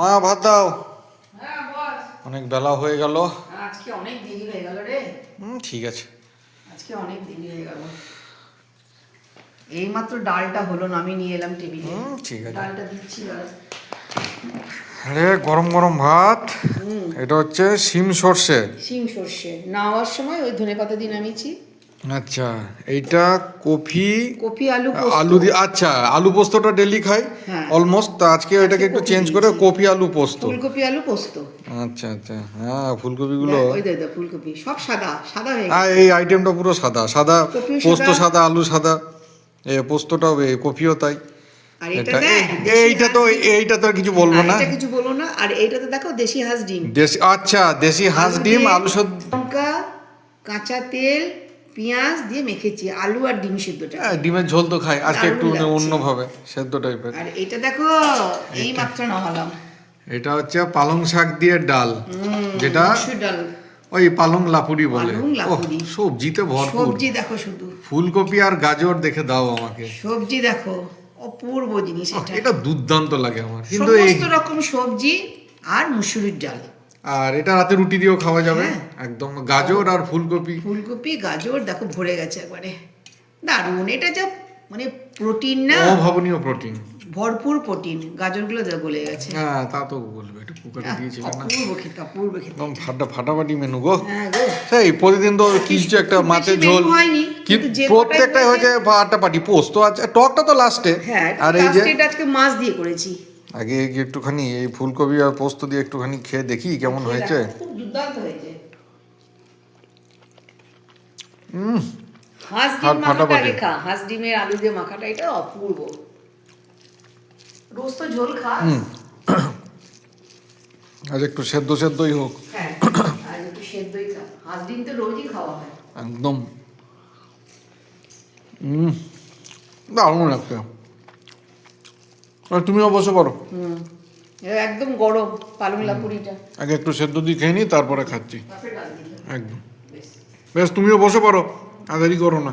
মা ভাত দাও। হ্যাঁ অনেক বেলা হয়ে গেল। আজকে অনেক দেরি হয়ে গেল রে। হুম ঠিক আছে। আজকে অনেক দেরি হয়ে গেল। এইমাত্র ডালটা হলো না আমি নিয়ে এলাম টেবিলে। হুম ঠিক আছে। ডালটা দিচ্ছি আর আরে গরম গরম ভাত। এটা হচ্ছে শিম সর্ষে। শিম সর্ষে। নাওয়ার সময় ওই ধনে পাতা দিয়ে নামিয়েছি। আচ্ছা এইটা কফি কপি আলু আলু দিয়ে আচ্ছা আলু পোস্তটা ডেলি খাই? হ্যাঁ। অলমোস্ট তা আজকে এটাকে একটু চেঞ্জ করে। কফি আলু পোস্ত। ফুলকপি আলু পোস্ত। আচ্ছা আচ্ছা হ্যাঁ ফুলকপিগুলো ওই দাদা ফুলকপি সব সাদা সাদা হয়ে হ্যাঁ গেছে। এই আইটেমটা পুরো সাদা সাদা পোস্ত সাদা। আলু সাদা এ পোস্তটাও এ কফিও তাই। এইটা তো এইটা তো আর কিছু বলব হ্যাঁ, না। কিছু বলো না আর এইটাতে দেখো দেশি হাঁস ডিম। দেশি আচ্ছা দেশি হাঁস ডিম আলু সদ কাঁচা তেল পেঁয়াজ দিয়ে মেখেছি আলু আর ডিম সিদ্ধটা। হ্যাঁ, ডিমের ঝোল তো খাই আজকে একটু। অন্যভাবে সেদ্ধ টাইপের। আর এটা দেখো এই মাত্র নামালাম। এটা হচ্ছে পালং শাক দিয়ে ডাল যেটা ডাল। ওই পালং লাপুরি বলে। সবজিতে ভরপুর। সবজি দেখো শুধু। ফুলকপি আর গাজর দেখে দাও আমাকে। সবজি দেখো অপূর্ব জিনিস এটা। এটা দুর্দান্ত লাগে আমার। কিন্তু এই সমস্ত রকম সবজি আর মুসুরির ডাল। আর এটা রাতে রুটি দিয়েও খাওয়া যাবে। হ্যাঁ। একদম গাজর আর ফুলকপি। ফুলকপি গাজর দেখো ভরে গেছে একবারে। দারুণ এটা যা মানে প্রোটিন না? অভাবনীয় প্রোটিন। ভরপুর প্রোটিন গাজরগুলো যা গলে গেছে। হ্যাঁ তা তো বলবে একটু কুকারে দিয়েছিল না অপূর্ব খেতে অপূর্ব খেতে। একদম ফাটা ফাটাফাটি মেনু গো। হ্যাঁ গো। সেই প্রতিদিন তো কিছু একটা মাছের ঝোল। কিন্তু প্রত্যেকটাই হয়েছে- আটটা পাটি পোস্ত আছে টকটা তো লাস্টে হ্যাঁ আর এই যে আজকে মাছ দিয়ে করেছি। আগে একটুখানি এই ফুলকপি আর পোস্ত দিয়ে একটুখানি খেয়ে দেখি কেমন হয়েছে। হুম হাঁস আর ডিম মাখাটা ফাটাফাটি। রেখা হাঁস ডিমের আলু দিয়ে মাখাটা এটা অপূর্ব। রোজ তো ঝোল খাস আজ একটু সেদ্ধ সেদ্ধই হোক। হ্যাঁ আর একটু সেদ্ধই খা। হাঁস ডিম তো রোজই খাওয়া হয়। একদম। হুম দারুণ লাগছে। তুমিও বসে পড়ো একদম গরম পালং পুরিটা। আগে একটু সেদ্ধ দিয়ে খেয়ে নিই তারপরে খাচ্ছি। একদম। বেশ বেশ তুমিও বসে পড়ো আদারি করো না।